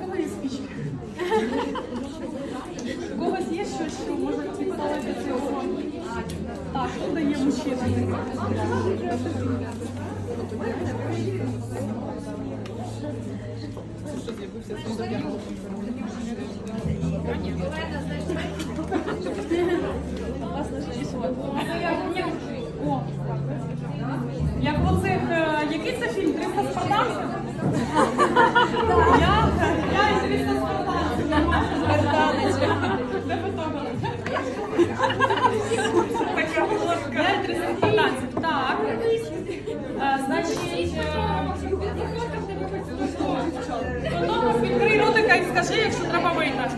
Кого є спічки? У когось є щось, що може підставити цього? Так, хто дає мужчина? Як оцих, е, який це фільм? 300 спартанців? Значить, е, фотограф відкрий ротика і скажи, якщо треба вийти.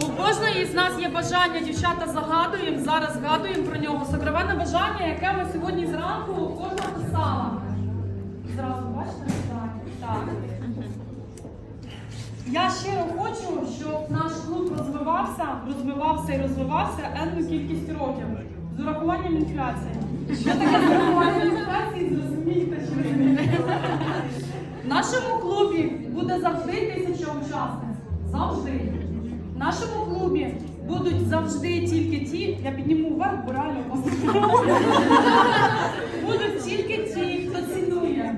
У кожної з нас є бажання, дівчата загадуємо, зараз згадуємо про нього. Сокровенне бажання, яке ми сьогодні зранку кожна писала. Зразу бачите? Так. Я щиро хочу, щоб наш клуб розвивався, розвивався і розвивався енну кількість років з урахуванням інфляції. Що таке з урахуванням інфляції? Не розумієте? В нашому клубі буде завжди тисяча учасниць. Завжди. В нашому клубі будуть завжди тільки ті, я підніму вверх, бо реально. Будуть тільки ті, хто цінує.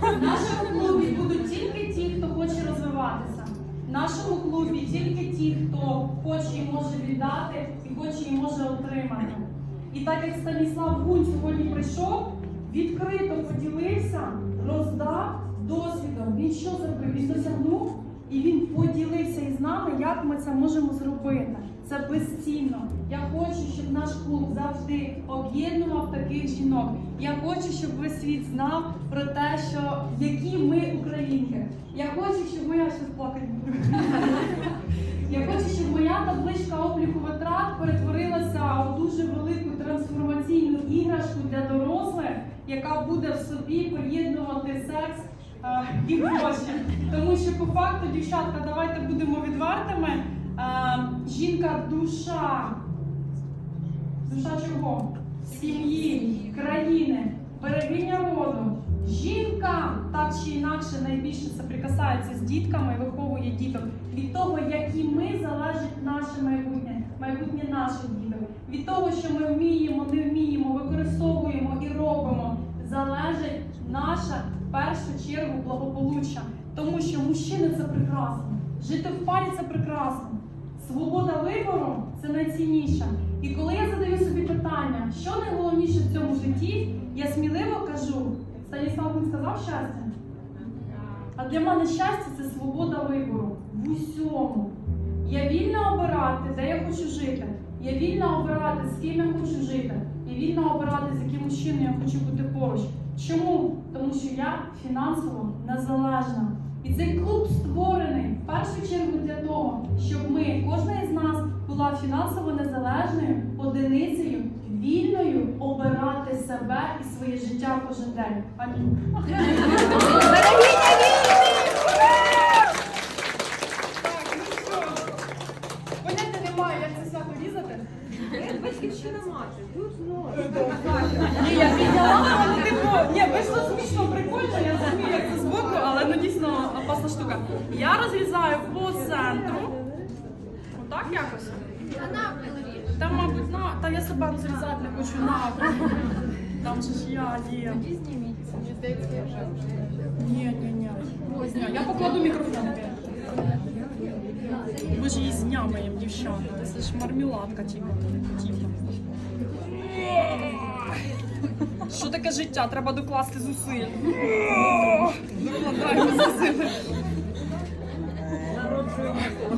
В нашому клубі будуть тільки ті, хто хоче розвиватися. В нашому клубі тільки ті, хто хоче і може віддати, і хоче і може отримати. І так як Станіслав Гунь сьогодні прийшов, відкрито поділився, роздав досвідом. Він що зробив? Він досягнув і він поділився із нами, як ми це можемо зробити. Це безцінно. Я хочу, щоб наш клуб завжди об'єднував таких жінок. Я хочу, щоб весь світ знав про те, що які ми українки. Я хочу, щоб моя щось плакати табличка обліку витрат перетворилася у дуже велику трансформаційну іграшку для дорослих, яка буде в собі поєднувати секс е, і гроші. Тому що по факту, дівчатка, давайте будемо відвертими. Е, жінка душа. Душа чого? Сім'ї, країни, берегиня роду. Жінка так чи інакше найбільше соприкасається з дітками і виховує діток. Від того, які ми залежить наше майбутнє, майбутнє наших діток. Від того, що ми вміємо, не вміємо, використовуємо і робимо, залежить наше в першу чергу благополуччя. Тому що мужчини це прекрасно, жити в парі це прекрасно. Свобода вибору це найцінніше. І коли я задаю собі питання, що найголовніше в цьому житті, я сміливо кажу, Станіслав він сказав щастя. А для мене щастя це свобода вибору в усьому. Я вільна обирати, де я хочу жити. Я вільна обирати, з ким я хочу жити. Я вільна обирати, з яким мужчиною я хочу бути поруч. Чому? Тому що я фінансово незалежна. І цей клуб створений в першу чергу для того, щоб ми, кожна із нас, була фінансово незалежною одиницею, себе і своє життя кожен день. Амінь. Так, ну що? Поняття немає, як це свято різати. Батьківщина мати, тут Ні, я підняла, але типу, ні, вийшло смішно, прикольно, я розумію, як це збоку, але ну дійсно опасна штука. Я розрізаю по центру. Отак якось. Та, мабуть, на. Та я себе розрізати не хочу на. Там же ж я є. Ні, ні, ні. Ось ні. Я покладу мікрофон. Ми ж її знямаємо, дівчата. Це ж мармеладка, типу. Типу. Що таке життя? Треба докласти зусиль.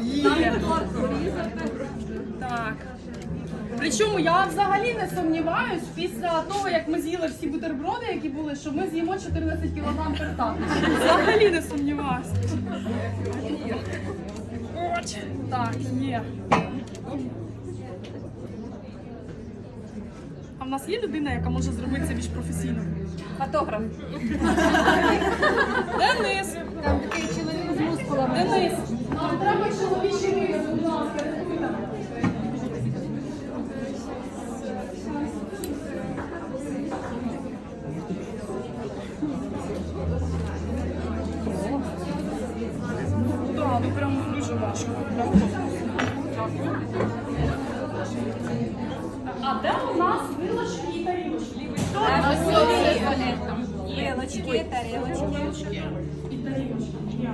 Є. Так. Причому я взагалі не сумніваюсь, після того, як ми з'їли всі бутерброди, які були, що ми з'їмо 14 кг перта. Взагалі не сумніваюсь. От. Так, є. А в нас є людина, яка може зробити це більш професійно? Фотограф. Денис. А де у нас вилочки і тарілочки? Вилочки, тарілочки. І тарілочки.